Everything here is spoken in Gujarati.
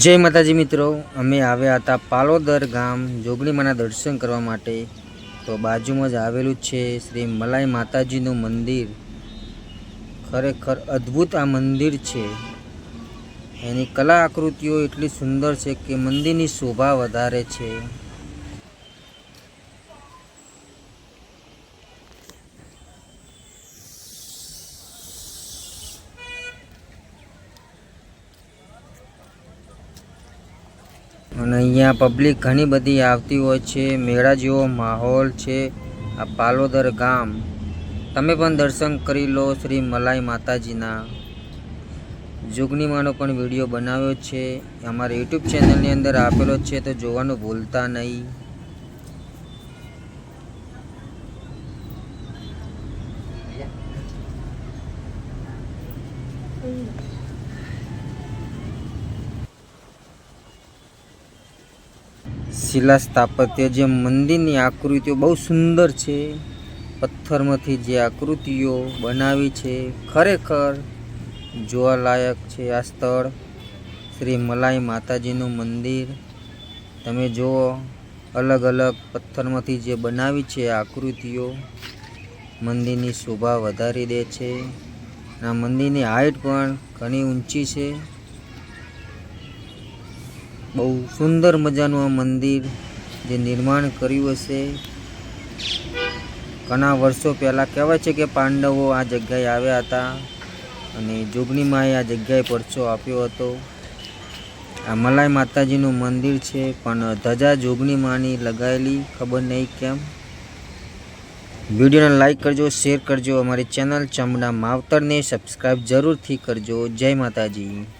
જય માતાજી મિત્રો, અમે આવ્યા હતા પાલોદર ગામ જોગણીમાના દર્શન કરવા માટે. તો બાજુમાં જ આવેલું છે શ્રી મલાઈ માતાજીનું મંદિર. ખરેખર અદ્ભુત આ મંદિર છે. એની કલા આકૃતિઓ એટલી સુંદર છે કે મંદિરની શોભા વધારે છે. અને અહીંયા પબ્લિક ઘણી બધી આવતી હોય છે. મેળા જેવો માહોલ છે. આ પાલોદર ગામ. તમે પણ દર્શન કરી લો શ્રી મલાઈ માતાજીના. જોગણીમાંનો પણ વીડિયો બનાવ્યો છે. અમારા યુટ્યુબ ચેનલની અંદર આપેલો છે, તો જોવાનું ભૂલતા નહીં. શિલા સ્થાપત્ય જે મંદિરની આકૃતિઓ બહુ સુંદર છે. પથ્થરમાંથી જે આકૃતિઓ બનાવી છે, ખરેખર જોવાલાયક છે આ સ્થળ. શ્રી મલાઈ માતાજીનું મંદિર. તમે જુઓ અલગ અલગ પથ્થરમાંથી જે બનાવી છે આકૃતિઓ, મંદિરની શોભા વધારી દે છે. આ મંદિરની હાઈટ પણ ઘણી ઊંચી છે. બહુ સુંદર મજાનું આ મંદિર જે નિર્માણ કર્યું હશે. ઘણા વર્ષો પહેલાં કહેવાય છે કે પાંડવો આ જગ્યાએ આવ્યા હતા અને જોગણીમાએ આ જગ્યાએ પરચો આપ્યો હતો. આ મલાઈ માતાજીનું મંદિર છે, પણ ધજા જોગણીમાની લગાવેલી ખબર નહીં કેમ. વિડીયોને લાઈક કરજો, શેર કરજો, અમારી ચેનલ ચામડા માવતરને સબસ્ક્રાઈબ જરૂરથી કરજો. જય માતાજી.